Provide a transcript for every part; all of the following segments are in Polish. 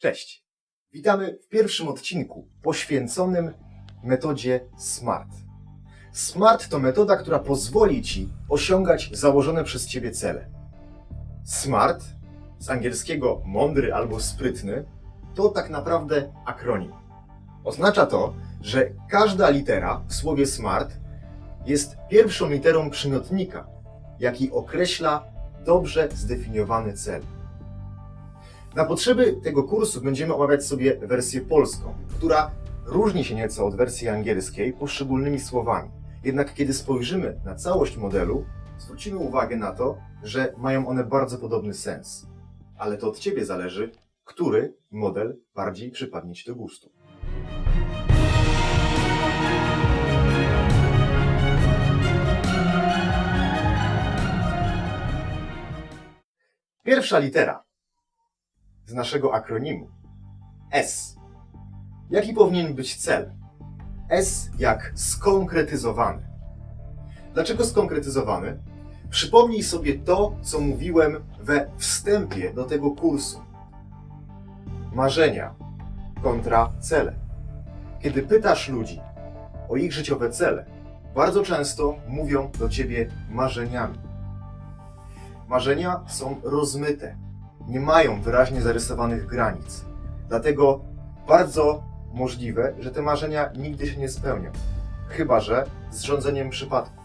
Cześć. Witamy w pierwszym odcinku poświęconym metodzie SMART. SMART to metoda, która pozwoli Ci osiągać założone przez Ciebie cele. SMART, z angielskiego mądry albo sprytny, to tak naprawdę akronim. Oznacza to, że każda litera w słowie SMART jest pierwszą literą przymiotnika, jaki określa dobrze zdefiniowany cel. Na potrzeby tego kursu będziemy omawiać sobie wersję polską, która różni się nieco od wersji angielskiej poszczególnymi słowami. Jednak kiedy spojrzymy na całość modelu, zwrócimy uwagę na to, że mają one bardzo podobny sens. Ale to od Ciebie zależy, który model bardziej przypadnie Ci do gustu. Pierwsza litera z naszego akronimu S. Jaki powinien być cel? S jak skonkretyzowany. Dlaczego skonkretyzowany? Przypomnij sobie to, co mówiłem we wstępie do tego kursu. Marzenia kontra cele. Kiedy pytasz ludzi o ich życiowe cele, bardzo często mówią do ciebie marzeniami. Marzenia są rozmyte, nie mają wyraźnie zarysowanych granic. Dlatego bardzo możliwe, że te marzenia nigdy się nie spełnią. Chyba, że z rządzeniem przypadku.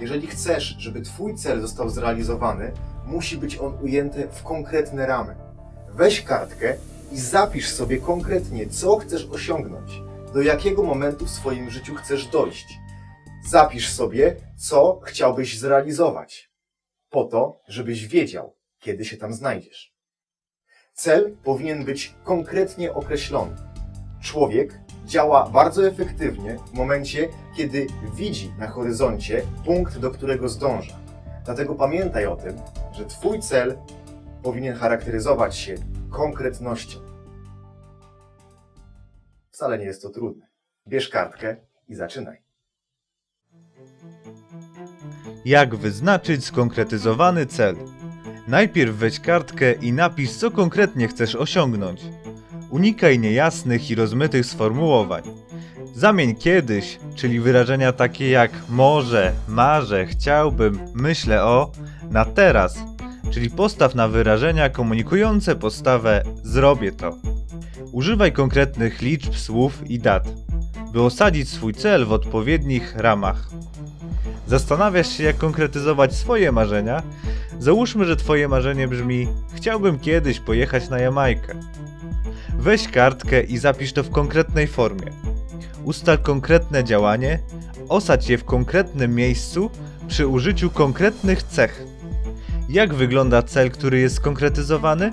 Jeżeli chcesz, żeby Twój cel został zrealizowany, musi być on ujęty w konkretne ramy. Weź kartkę i zapisz sobie konkretnie, co chcesz osiągnąć, do jakiego momentu w swoim życiu chcesz dojść. Zapisz sobie, co chciałbyś zrealizować, po to, żebyś wiedział, kiedy się tam znajdziesz. Cel powinien być konkretnie określony. Człowiek działa bardzo efektywnie w momencie, kiedy widzi na horyzoncie punkt, do którego zdąża. Dlatego pamiętaj o tym, że Twój cel powinien charakteryzować się konkretnością. Wcale nie jest to trudne. Bierz kartkę i zaczynaj. Jak wyznaczyć skonkretyzowany cel? Najpierw weź kartkę i napisz, co konkretnie chcesz osiągnąć. Unikaj niejasnych i rozmytych sformułowań. Zamień kiedyś, czyli wyrażenia takie jak może, marzę, chciałbym, myślę o, na teraz, czyli postaw na wyrażenia komunikujące postawę zrobię to. Używaj konkretnych liczb, słów i dat, by osadzić swój cel w odpowiednich ramach. Zastanawiasz się, jak konkretyzować swoje marzenia? Załóżmy, że Twoje marzenie brzmi: Chciałbym kiedyś pojechać na Jamajkę. Weź kartkę i zapisz to w konkretnej formie. Ustal konkretne działanie, osadź je w konkretnym miejscu przy użyciu konkretnych cech. Jak wygląda cel, który jest skonkretyzowany?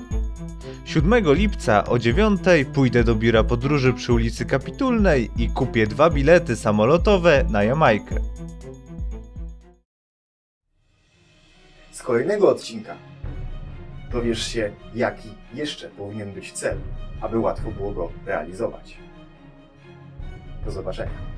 7 lipca o 9 pójdę do biura podróży przy ulicy Kapitulnej i kupię dwa bilety samolotowe na Jamajkę. Z kolejnego odcinka dowiesz się, jaki jeszcze powinien być cel, aby łatwo było go realizować. Do zobaczenia.